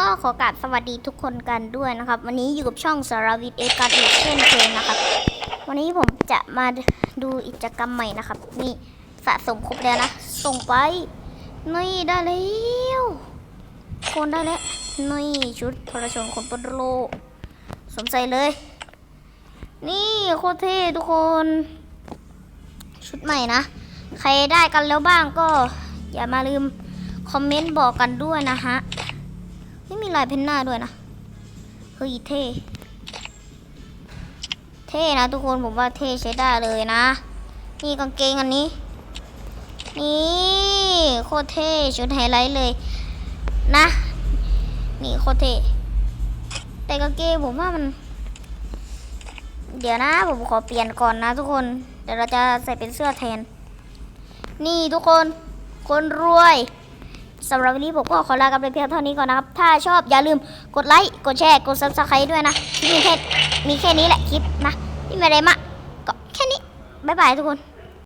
ก็ขอกราบสวัสดีทุกคนกันด้วยนะครับ วันนี้อยู่กับช่องสารวิทย์เอกาอีกเช่นเคยนะครับ วันนี้ผมจะมาดูกิจกรรมใหม่นะครับ นี่สะสมครบแล้วนะ ส่งไปนี่ได้แล้วคนได้แล้วนี่ชุดพระชนคนปนโลสวมใส่เลย นี่โคตรเท่ทุกคน ชุดใหม่นะ ใครได้กันแล้วบ้างก็อย่ามาลืมคอมเมนต์บอกกันด้วยนะฮะ ไม่มีลายเพนหน้าด้วยนะเฮ้ยเท่ เท่นะทุกคนผมว่าเท่ใช้ได้เลยนะ นี่กางเกงอันนี้ นี่โคตรเท่ชุดไฮไลท์เลย นะ นี่โคตรเท่แต่กางเกงผมว่ามัน เดี๋ยวนะ ผมขอเปลี่ยนก่อนนะทุกคน เดี๋ยวเราจะใส่เป็นเสื้อแทน นี่ทุกคน คนรวย สำหรับวันนี้ผมก็ขอลากันไปเพียงเท่านี้ก่อนนะครับ ถ้าชอบอย่าลืมกดไลค์ กดแชร์ กดซับสไครต์ด้วยนะที่มีแค่มีแค่นี้แหละคลิปนะไม่มีอะไรมากก็แค่นี้ บ๊ายบายทุกคน